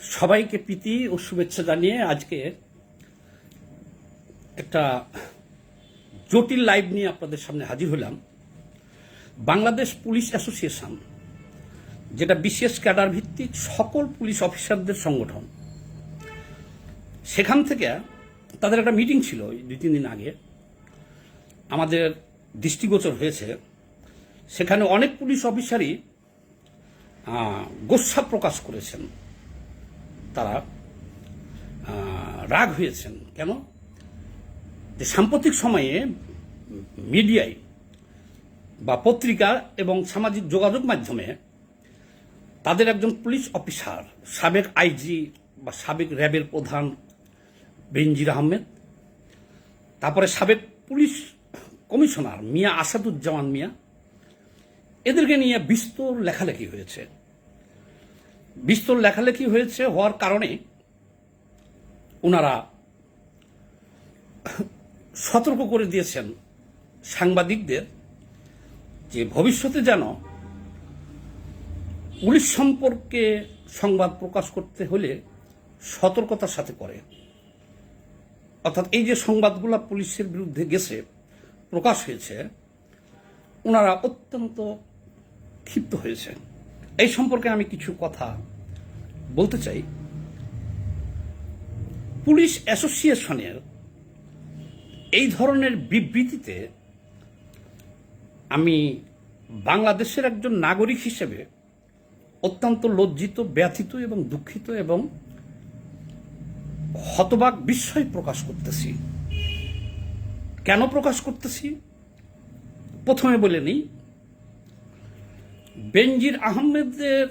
সবাইকে প্রীতি ও শুভেচ্ছা জানিয়ে আজকে একটা জটিল লাইভ নিয়ে আপনাদের সামনে হাজির হলাম। বাংলাদেশ পুলিশ অ্যাসোসিয়েশন, যেটা বিশেষ ক্যাডার ভিত্তিক সকল পুলিশ অফিসারদের সংগঠন। সেখান থেকে তাদের একটা মিটিং ছিল দুই, তিন দিন আগে। আমাদের দৃষ্টিগোচর হয়েছে। সেখানে অনেক পুলিশ অফিসারই গোস্বা প্রকাশ করেছেন। তারা রাগ হয়েছেন। কেন? যে সাম্প্রতিক সময়ে মিডিয়ায় বা পত্রিকা এবং সামাজিক যোগাযোগ মাধ্যমে তাদের একজন পুলিশ অফিসার, সাবেক আইজি বা সাবেক র্যাবের প্রধান বেনজির আহমেদ, তারপরে সাবেক পুলিশ কমিশনার মিয়া আসাদুজ্জামান মিয়া, এদেরকে নিয়ে বিস্তর লেখালেখি হয়েছে। বিস্তর লেখালেখি হয়েছে হওয়ার কারণে ওনারা সতর্ক করে দিয়েছেন সাংবাদিকদের যে ভবিষ্যতে যেন পুলিশ সম্পর্কে সংবাদ প্রকাশ করতে হলে সতর্কতার সাথে করে। অর্থাৎ এই যে সংবাদগুলো পুলিশের বিরুদ্ধে গেছে, প্রকাশ হয়েছে, ওনারা অত্যন্ত ক্ষিপ্ত হয়েছে এই সম্পর্কে আমি কিছু কথা বলতে চাই। পুলিশ অ্যাসোসিয়েশনের এই ধরনের বিবৃতিতে আমি বাংলাদেশের একজন নাগরিক হিসেবে অত্যন্ত লজ্জিত, ব্যথিত এবং দুঃখিত এবং হতবাক বিস্ময় প্রকাশ করতেছি। কেন প্রকাশ করতেছি? প্রথমে বলে নিই বেনজির আহমেদের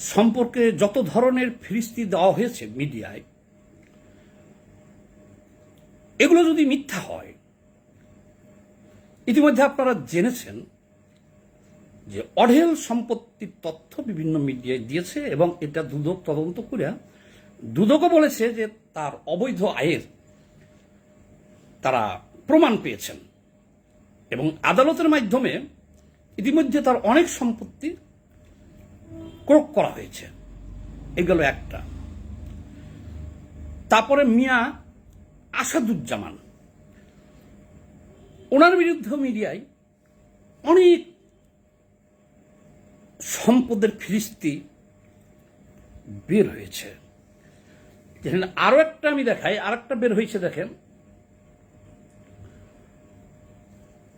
সম্পর্কে যত ধরনের ফিরিস্তি দেওয়া হয়েছে মিডিয়ায়, এগুলো যদি মিথ্যা হয়, ইতিমধ্যে আপনারা জেনেছেন যে অঢেল সম্পত্তির তথ্য বিভিন্ন মিডিয়ায় দিয়েছে এবং এটা দুদক তদন্ত করে দুদকও বলেছে যে তার অবৈধ আয়ের তারা প্রমাণ পেয়েছেন এবং আদালতের মাধ্যমে ইতিমধ্যে তার অনেক সম্পত্তি ক্রোক করা হয়েছে। এগুলো একটা। তারপরে মিয়া আসাদুজ্জামান। ওনার বিরুদ্ধে মিডিয়ায় অনেক সম্পদের ফিরিস্তি বের হয়েছে। যেখানে আরও একটা আমি দেখাই আর একটা বের হয়েছে দেখেন।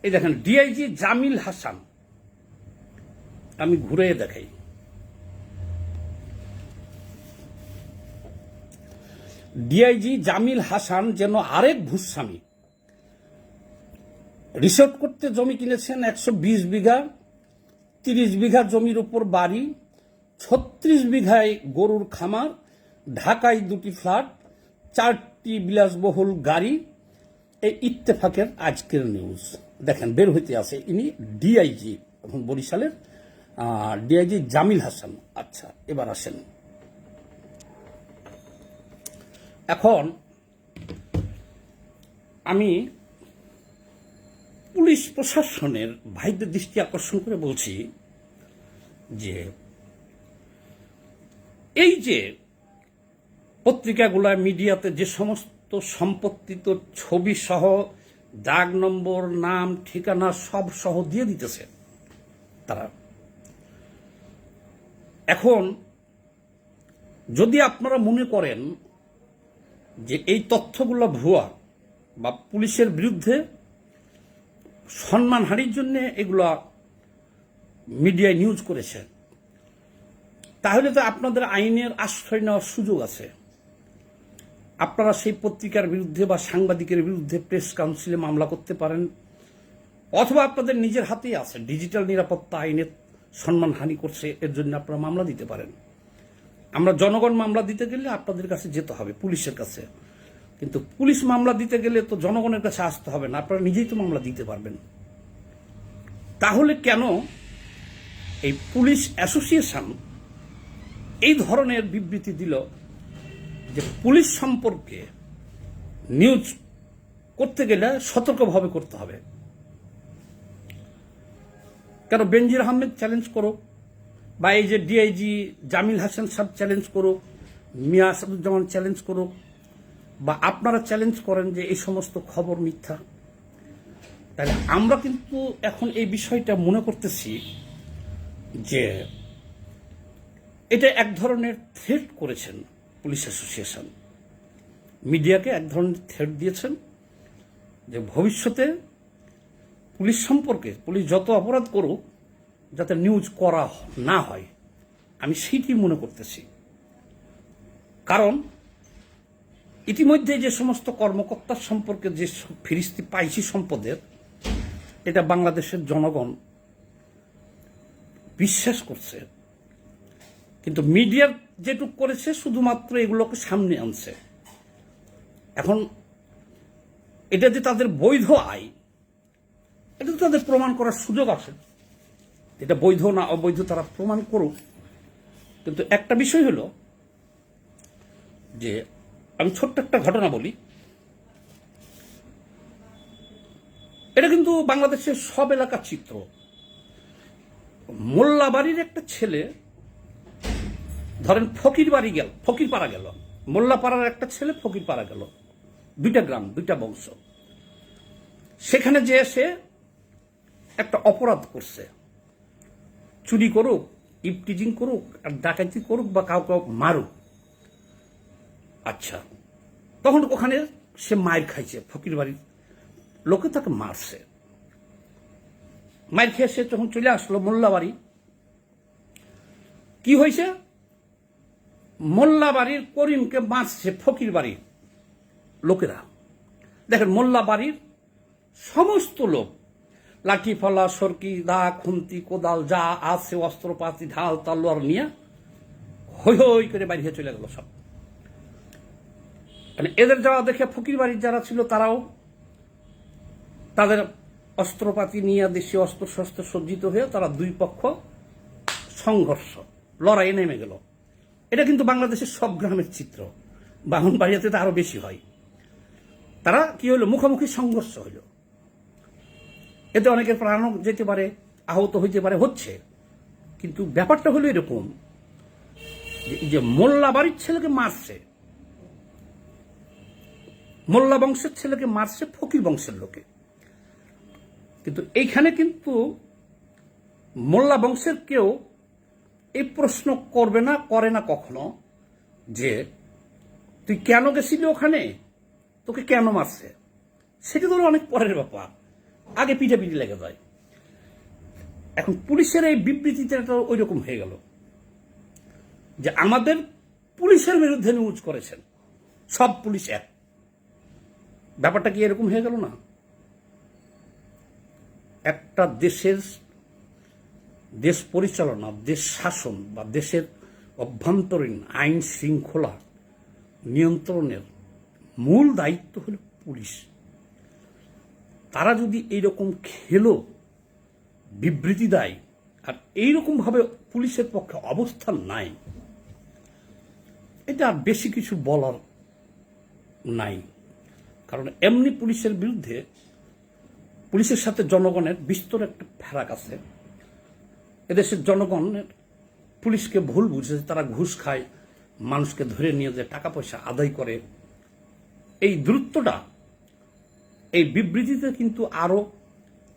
এই দেখেন, ডিআইজি জামিল হাসান। আমি ঘুরে দেখাই। ডিআইজি জামিল হাসান যেন আরেক ভূস্বামী রিসোর্ট করতে জমি কিনেছেন একশো বিশ বিঘা, তিরিশ বিঘা জমির উপর বাড়ি, ছত্রিশ বিঘায় গরুর খামার, ঢাকায় দুটি ফ্ল্যাট, চারটি বিলাসবহুল গাড়ি। এই ইত্তেফাকের আজকের নিউজ। দেখেন, বের হইতে আছে ইনি ডিআইজি এখন বরিশালের ডিআইজি জামিল হাসান। আচ্ছা এবার আসেন। এখন আমি পুলিশ প্রশাসনের ভাইদের দৃষ্টি আকর্ষণ করে বলছি যে, এই যে পত্রিকাগুলা, মিডিয়াতে যে সমস্ত সম্পত্তিত ছবি সহ দাগ, নম্বর, নাম, ঠিকানা সব সহ দিয়ে দিতেছে, তারা এখন, যদি আপনারা মনে করেন যে এই তথ্যগুলো ভুয়া বা পুলিশের বিরুদ্ধে সম্মানহানির জন্য এগুলা মিডিয়ায় নিউজ করেছে, তাহলে তো আপনাদের আইনের আশ্রয় নেওয়ার সুযোগ আছে। আপনারা সেই পত্রিকার বিরুদ্ধে বা সাংবাদিকের বিরুদ্ধে প্রেস কাউন্সিলে মামলা করতে পারেন, অথবা আপনাদের নিজের হাতেই আছে, ডিজিটাল নিরাপত্তা আইনের সম্মানহানি করছে, এর জন্য আপনারা মামলা দিতে পারেন। আমরা জনগণ মামলা দিতে গেলে আপনাদের কাছে যেতে হবে, পুলিশের কাছে। কিন্তু পুলিশ মামলা দিতে গেলে তো জনগণের কাছে আসতে হবে না, আপনারা নিজেই তো মামলা দিতে পারবেন। তাহলে কেন এই পুলিশ অ্যাসোসিয়েশন এই ধরনের বিবৃতি দিল যে পুলিশ সম্পর্কে নিউজ করতে গেলে সতর্কভাবে করতে হবে? কেন বেনজির আহমেদ চ্যালেঞ্জ করো? বা এই যে ডিআইজি জামিল হাসান সাহেব চ্যালেঞ্জ করুক মিয়া আসাদুজ্জামান চ্যালেঞ্জ করুক বা আপনারা চ্যালেঞ্জ করেন যে এই সমস্ত খবর মিথ্যা। তাহলে আমরা কিন্তু এখন এই বিষয়টা মনে করতেছি যে এটা এক ধরনের থ্রেট করেছেন পুলিশ অ্যাসোসিয়েশন মিডিয়াকে এক ধরনের থ্রেট দিয়েছেন যে ভবিষ্যতে পুলিশ সম্পর্কে, পুলিশ যত অপরাধ করুক, যাতে নিউজ করা না হয়, আমি সেইটি মনে করতেছি। কারণ, ইতিমধ্যে যে সমস্ত কর্মকর্তার সম্পর্কে যে ফিরিস্তি পাইছি সম্পদের, এটা বাংলাদেশের জনগণ বিশ্বাস করছে। কিন্তু মিডিয়ার যেটুক করেছে, শুধুমাত্র এগুলোকে সামনে আনছে। এখন, এটা যে তাদের বৈধ আয় এটা তো তাদের প্রমাণ করার সুযোগ আছে। এটা বৈধ না অবৈধ তারা প্রমাণ করুক। কিন্তু একটা বিষয় হলো যে, আমি ছোট্ট একটা ঘটনা বলি। এটা কিন্তু বাংলাদেশের সব এলাকার চিত্র। মোল্লা বাড়ির একটা ছেলে, ধরেন ফকির বাড়ি গেল ফকির পাড়া গেল। মোল্লাপাড়ার একটা ছেলে ফকির পাড়া গেল। দুইটা গ্রাম দুইটা বংশ। সেখানে যে সে একটা অপরাধ করছে। চুরি করুক, ইপটিজিং করুক, আর ডাকাতি করুক বা কাউকে মারুক। আচ্ছা তখন ওখানে সে মায়ের খাইছে, ফকির বাড়ির লোকে তাকে মারছে। মায়ের খেয়ে সে যখন চলে আসলো মোল্লা বাড়ি, কি হয়েছে? মোল্লা বাড়ির করিমকে মারছে ফকির বাড়ির লোকেরা। দেখেন, মোল্লা বাড়ির সমস্ত লোক লাঠি ফলা, সরকি, দা, খুন্তি, কোদাল, যা আছে, অস্ত্রপাতি, ঢাল, তলোয়ার নিয়ে হই হই করে বাইরে চলে গেল সব। মানে এদের যাওয়া দেখে ফকির বাড়ির যারা ছিল, তারাও তাদের অস্ত্রপাতি নিয়ে দেশীয় অস্ত্র শস্ত্র সজ্জিত হয়ে তারা দুই পক্ষ সংঘর্ষ, লড়াইয়ে নেমে গেল। এটা কিন্তু বাংলাদেশের সব গ্রামের চিত্র। বাহনবাড়িয়াতে তো আরও বেশি হয়। তারা কি হলো? মুখোমুখি সংঘর্ষ হইল এতে অনেকের প্রাণও যেতে পারে, আহত হইতে পারে, হচ্ছে। কিন্তু ব্যাপারটা হলো এরকম যে মোল্লা বাড়ির ছেলেকে মারছে, মোল্লা বংশের ছেলেকে মারছে ফকির বংশের লোকে। কিন্তু এইখানে কিন্তু মোল্লা বংশের কেউ এই প্রশ্ন করবে না, করে না কখনো যে, তুই কেন গেছিলি ওখানে? তোকে কেন মারছে? সেটা তো অনেক পরের ব্যাপার। আগে পিঠাপিঠি লেগে যায়। এখন পুলিশের এই বিবৃতিতে ওই রকম হয়ে গেল যে আমাদের পুলিশের বিরুদ্ধে নিউজ করেছেন। সব পুলিশ এক। ব্যাপারটা কি এরকম হয়ে গেল না? একটা দেশের দেশ পরিচালনা, দেশ শাসন বা দেশের অভ্যন্তরীণ আইন শৃঙ্খলা নিয়ন্ত্রণের মূল দায়িত্ব হল পুলিশ। তারা যদি এইরকম খেলো, বিবৃতি দেয়, আর এইরকমভাবে পুলিশের পক্ষে অবস্থান নাই, এটা বেশি কিছু বলার নাই। কারণ এমনি পুলিশের বিরুদ্ধে, পুলিশের সাথে জনগণের বিস্তর একটা ফেরাক আছে। এদেশের জনগণের পুলিশকে ভুল বুঝে তারা ঘুষ খায়, মানুষকে ধরে নিয়ে যে টাকা পয়সা আদায় করে। এই দূরত্বটা এই বিবৃতিতে কিন্তু আরও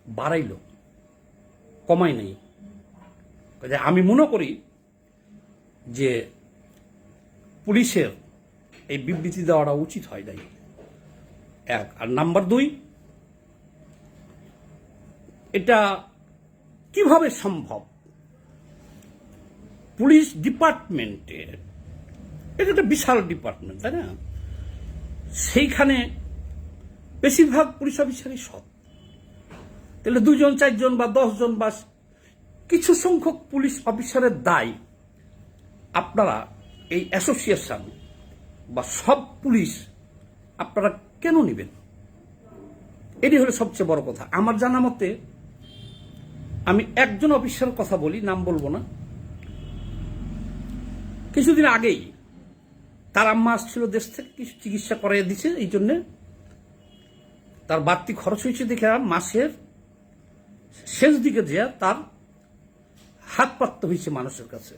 বাড়াইল কমাই নাই। আমি মনে করি যে পুলিশের এই বিবৃতি দেওয়াটা উচিত হয় নাই। এক, আর নাম্বার দুই, এটা কীভাবে সম্ভব? পুলিশ ডিপার্টমেন্টের, এটা একটা বিশাল ডিপার্টমেন্ট, তাই না? সেইখানে বেশিরভাগ পুলিশ অফিসারই সৎ। তাহলে দুজন, চারজন বা দশজন বা কিছু সংখ্যক পুলিশ অফিসারের দায়। আপনারা এই অ্যাসোসিয়েশন বা সব পুলিশ আপনারা কেন নেবেন? এটি হলো সবচেয়ে বড় কথা। আমার জানা মতে আমি একজন অফিসারের কথা বলি, নাম বলব না। কিছুদিন আগেই তার আম্মা আসছিল দেশ থেকে, কিছু চিকিৎসা করাই দিছে, এই জন্যে তার বাড়তি খরচ হয়েছে দেখে মাসের শেষ দিকে যে তার হাত পাততে হয়েছে মানুষের কাছে।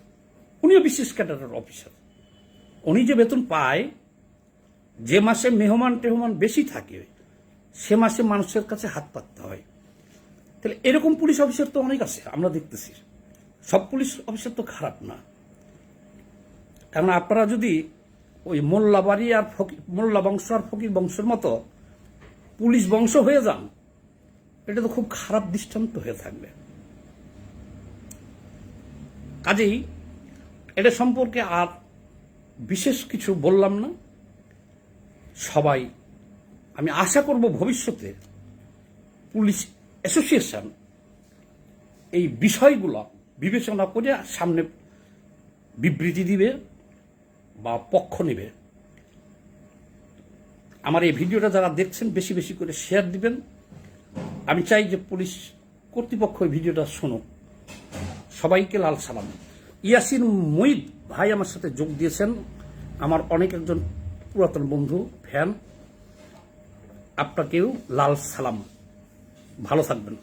উনিও বিশেষ ক্যাডারের অফিসার। উনি যে বেতন পায়, যে মাসে মেহমান টেহমান বেশি থাকে, সে মাসে মানুষের কাছে হাত পাততে হয়। তাহলে এরকম পুলিশ অফিসার তো অনেক আছে, আমরা দেখতেছি। সব পুলিশ অফিসার তো খারাপ না। কারণ আপনারা যদি ওই মোল্লাবাড়ি আর ফকির মোল্লা বংশ আর ফকির বংশের মতো পুলিশ বংশ হয়ে যান, এটা তো খুব খারাপ দৃষ্টান্ত হয়ে থাকবে। কাজেই এটা সম্পর্কে আর বিশেষ কিছু বললাম না। সবাই, আমি আশা করব ভবিষ্যতে পুলিশ অ্যাসোসিয়েশন এই বিষয়গুলো বিবেচনা করে সামনে বিবৃতি দিবে বা পক্ষ নেবে। আমার এই ভিডিওটা যারা দেখছেন, বেশি বেশি করে শেয়ার দিবেন। আমি চাই যে পুলিশ কর্তৃপক্ষ এই ভিডিওটা শুনুক। সবাইকে লাল সালাম। ইয়াসিন মঈদ ভাই আমার সাথে যোগ দিয়েছেন। আমার অনেক একজন পুরাতন বন্ধু ফ্যান আপনাকেও লাল সালাম। ভালো থাকবেন।